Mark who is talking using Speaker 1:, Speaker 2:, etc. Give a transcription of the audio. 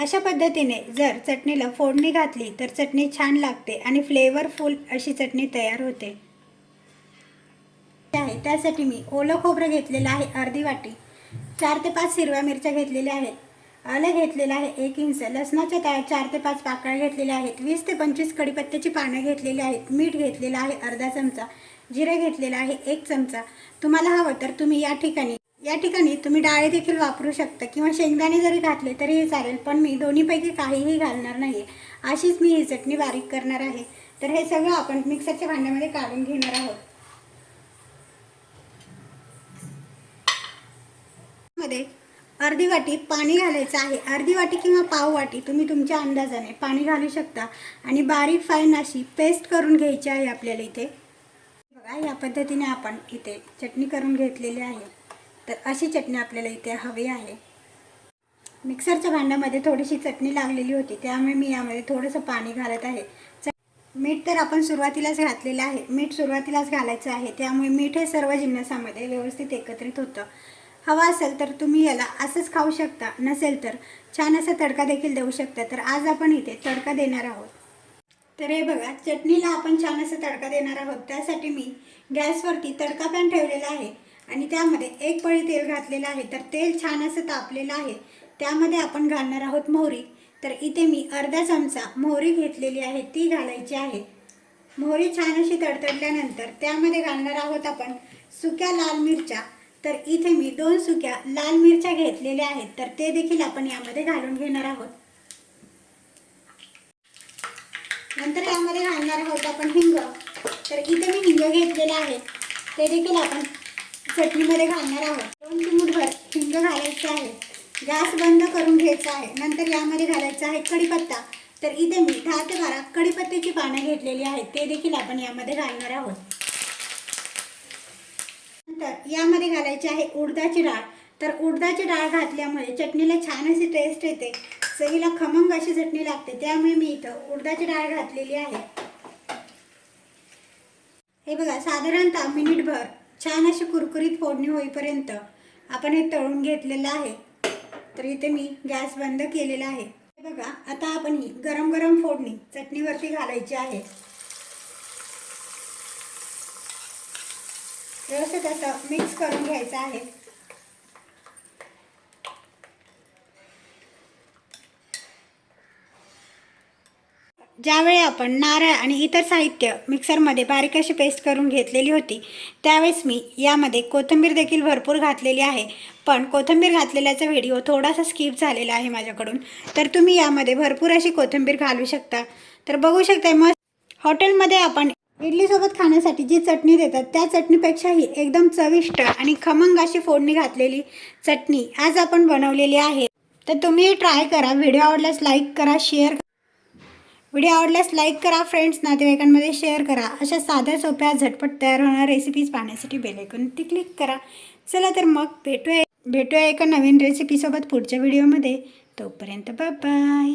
Speaker 1: अशा पद्धतीने जर चटणीला फोडणी घातली तर चटणी छान लागते आणि फ्लेवरफुल अशी चटणी तयार होते. आहे त्यासाठी मी ओलं खोबरं घेतलेलं आहे अर्धी वाटी. चार ते पाच हिरव्या मिरच्या घेतलेल्या आहेत. आलं घेतलेलं आहे एक इंच. लसणाच्या त्या चार ते पाच पाकळ्या घेतलेल्या आहेत. वीस ते पंचवीस कडीपत्त्याची पानं घेतलेली आहेत. मीठ घेतलेलं आहे अर्धा चमचा. जिरे घेतलेलं आहे एक चमचा. तुम्हाला हवं तर तुम्ही या ठिकाणी या ठिकाणी तुम्ही डाळे देखील वापरू शकता किंवा शेंगदाणे जरी घातले तरीही चालेल पण मी दोन्हीपैकी काहीही घालणार नाही आहे अशीच मी ही चटणी बारीक करणार आहे. तर हे सगळं आपण मिक्सरच्या भांड्यामध्ये काढून घेणार आहोत. मध्ये अर्धी वाटी पाणी घालायचं आहे. अर्धी वाटी किंवा पाव वाटी तुम्ही तुमच्या अंदाजाने पाणी घालू शकता आणि बारीक फाईन अशी पेस्ट करून घ्यायची आहे आपल्याला इथे. बघा या पद्धतीने आपण इथे चटणी करून घेतलेली आहे. तर अशी चटणी आपल्याला इथे हवी आहे. मिक्सरच्या भांड्यामध्ये थोडीशी चटणी लागलेली होती त्यामुळे मी यामध्ये थोडंसं पाणी घालत आहे. च- मीठ तर आपण सुरुवातीलाच घातलेलं आहे. मीठ सुरुवातीलाच घालायचं आहे त्यामुळे मीठ हे सर्व जिन्नसामध्ये व्यवस्थित एकत्रित होतं. हवा असेल तर तुम्ही याला असंच खाऊ शकता नसेल तर छान असा तडका देखील देऊ शकता. तर आज आपण इथे तडका देणार आहोत. तर हे बघा चटणीला आपण छान असा तडका देणार आहोत. त्यासाठी मी गॅसवरती तडका पॅन ठेवलेला आहे. आणि त्यामध्ये एक पळी तेल घातलेलं आहे तर तेल छान असं तापलेलं आहे. त्यामध्ये आपण घालणार आहोत मोहरी. तर इथे मी अर्धा चमचा मोहरी घेतलेली आहे ती घालायची आहे. मोहरी छान अशी तडतडल्यानंतर त्यामध्ये घालणार आहोत आपण सुक्या लाल मिरच्या. तर इथे मी दोन सुक्या लाल मिरच्या घेतलेल्या आहेत तर ते देखील आपण यामध्ये घालून घेणार आहोत. नंतर यामध्ये घालणार आहोत आपण हिंग. तर इथे मी हिंग घेतलेला आहे ते देखील आपण चटणीमध्ये घालणार आहोत. दोन चिमूटभर हिंग घालायचं आहे. गॅस बंद करून घ्यायचा आहे. नंतर यामध्ये घालायचं आहे कढीपत्ता. तर इथे मी दहा ते बारा कढीपत्त्याची पानं घेतलेली आहेत. ते देखील आपण यामध्ये घालणार आहोत. नंतर यामध्ये घालायची आहे उडदाची डाळ. तर उडदाची डाळ घातल्यामुळे चटणीला छान अशी टेस्ट येते. चवीला खमंग अशी चटणी लागते. त्यामुळे मी इथं उडदाची डाळ घातलेली आहे. हे बघा साधारणतः मिनिटभर छान अशी कुरकुरीत फोडणी होईपर्यंत आपण हे तळून घेतलेलं आहे. तर इथे मी गॅस बंद केलेला आहे. हे बघा आता आपण ही गरम गरम फोडणी चटणीवरती घालायची आहे. व्यवस्थित असं मिक्स करून घ्यायचं आहे. ज्यावेळी आपण नारळ आणि इतर साहित्य मिक्सरमध्ये बारीक अशी पेस्ट करून घेतलेली होती त्यावेळेस मी यामध्ये कोथिंबीर देखील भरपूर घातलेली आहे. पण कोथिंबीर घातलेल्याचा व्हिडिओ थोडासा स्किप झालेला आहे माझ्याकडून. तर तुम्ही यामध्ये भरपूर अशी कोथिंबीर घालू शकता. तर बघू शकता मग हॉटेलमध्ये आपण इडलीसोबत खाण्यासाठी जी चटणी देतात त्या चटणीपेक्षाही एकदम चविष्ट आणि खमंग अशी फोडणी घातलेली चटणी आज आपण बनवलेली आहे. तर तुम्ही ट्राय करा. व्हिडिओ आवडल्यास लाईक करा शेअर करा. व्हिडिओ आवडल्यास लाईक करा फ्रेंड्स नातेवाईकांमध्ये शेअर करा. अशा साध्या सोप्या झटपट तयार होणाऱ्या रेसिपीज पाहण्यासाठी बेलायकॉन ती क्लिक करा. चला तर मग भेटूया भेटूया एका नवीन रेसिपीसोबत पुढच्या व्हिडिओमध्ये तोपर्यंत बाय